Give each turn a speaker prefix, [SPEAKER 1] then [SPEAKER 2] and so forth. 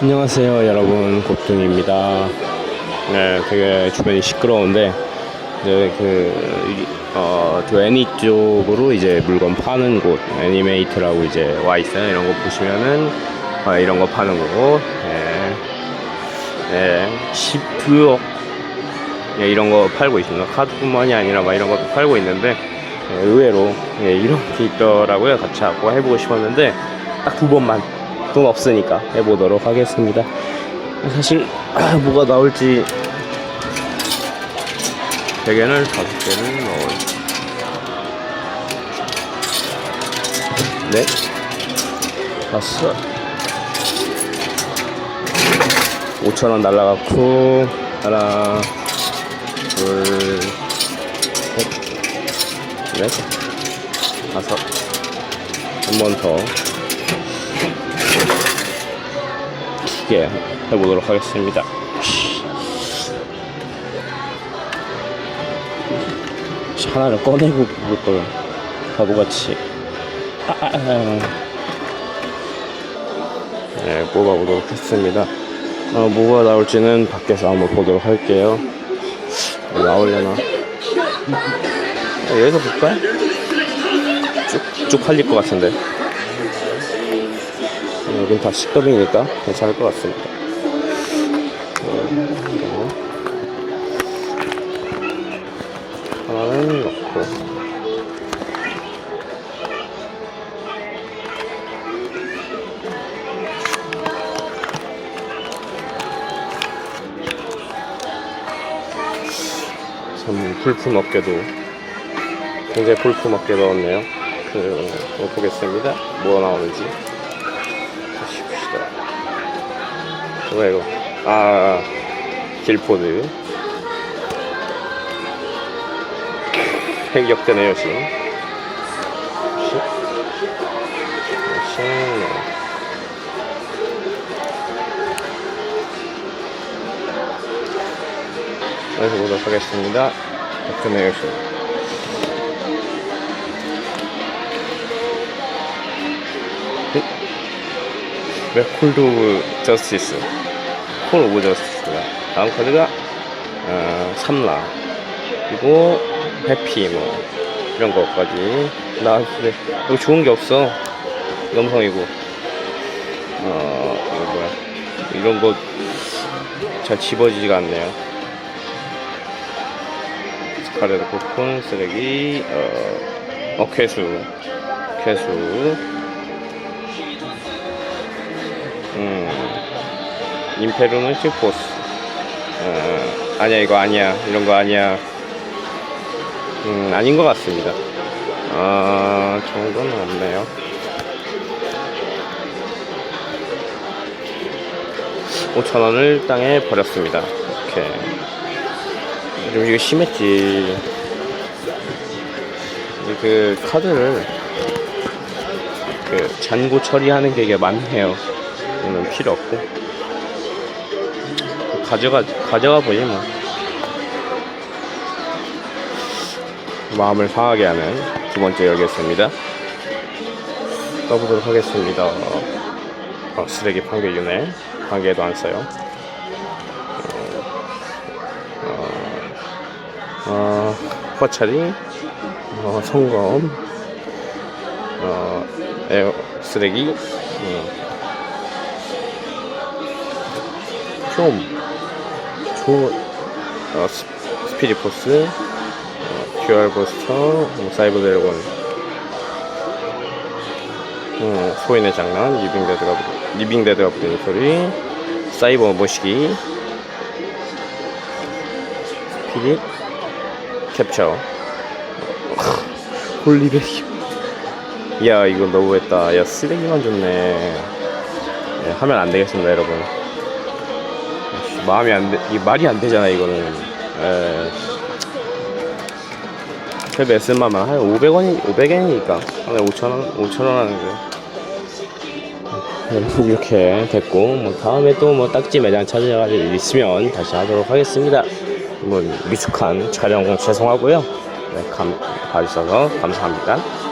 [SPEAKER 1] 안녕하세요 여러분. 곱둥입니다. 네 되게 주변이 시끄러운데 이제 그 이- 어, 저 애니 쪽으로 이제 물건 파는 곳 애니메이트라고 이제 와 있어요. 이런 거 보시면은 어, 이런 거 파는 거고 예. 예, 10억. 예, 이런 거 팔고 있습니다. 카드뿐만이 아니라 막 이런 것도 팔고 있는데 예, 의외로 예, 이런 게 있더라고요. 같이 한번 해보고 싶었는데 딱 두 번만 돈 없으니까 해보도록 하겠습니다. 사실 아, 뭐가 나올지 대게를 다섯 개를 넣을 넷 다섯 5천 원 날라갔고 하나 둘 셋 넷 다섯. 한 번 더 크게 해보도록 하겠습니다. 하나를 꺼내고 그것도 바보같이. 아, 아, 아. 네, 뽑아보도록 했습니다. 어, 뭐가 나올지는 밖에서 한번 보도록 할게요. 나오려나? 어, 여기서 볼까요? 쭉, 쭉 팔릴 것 같은데 여긴 다 C급이니까 괜찮을 것 같습니다. 어, 하나는 넣고. 참 불품없게도 굉장히 불품없게 넣었네요. 그, 어, 보겠습니다. 뭐가 나오는지 뭐야 이거 아 길포드 여신 여신 여기서 보도록 하겠습니다 역대네 여 왜 콜드 오브 저스티스 콜 오브 저스티스가 다음 카드가 어, 삼라. 그리고 해피 뭐 이런 것까지. 나왔는데 여기 좋은 게 없어. 넘성이고. 어 이거 뭐야. 이런 거 잘 집어지지가 않네요. 스카레드 코콘 쓰레기 어, 어 쾌수. 쾌수 음 임페루는 슈포스 어, 아니야 이거 아니야 이런 거 아니야 음, 아닌 것 같습니다. 아, 좋은 건 없네요. 오천 원을 땅에 버렸습니다. 이렇게. 좀 이거 심했지. 이그 카드를 그 잔고 처리하는 게 이게 많네요. 이는 필요 없고. 가져가, 가져가 보지 뭐. 마음을 상하게 하는 두 번째 열겠습니다. 떠보도록 하겠습니다. 어, 쓰레기 판결윤회 관계도 안 써요. 어, 어, 허차리, 어, 성검, 어, 에어 쓰레기, 음. 좀, 조, 어, 스, 스피리포스, 듀얼 버스터, 뭐, 사이버 드래곤, 음, 소인의 장난, 리빙 데드가, 부- 리빙 데드가 부르는 소리, 사이버 모시기, 스피릿, 캡처, 홀리베리. 야, 이거 너무했다. 야, 쓰레기만 줬네. 예, 하면 안 되겠습니다, 여러분. 마음이 안 돼, 이 말이 안 되잖아, 이거는. 예. 그래도 SM만 한 500원이, 500엔이니까. 하나에 5천원, 5천원 하는 거. 여러분, 이렇게 됐고, 뭐, 다음에 또 뭐 딱지 매장 찾아가지고 일 있으면 다시 하도록 하겠습니다. 뭐, 미숙한 촬영 죄송하고요. 네, 감, 봐주셔서 감사합니다.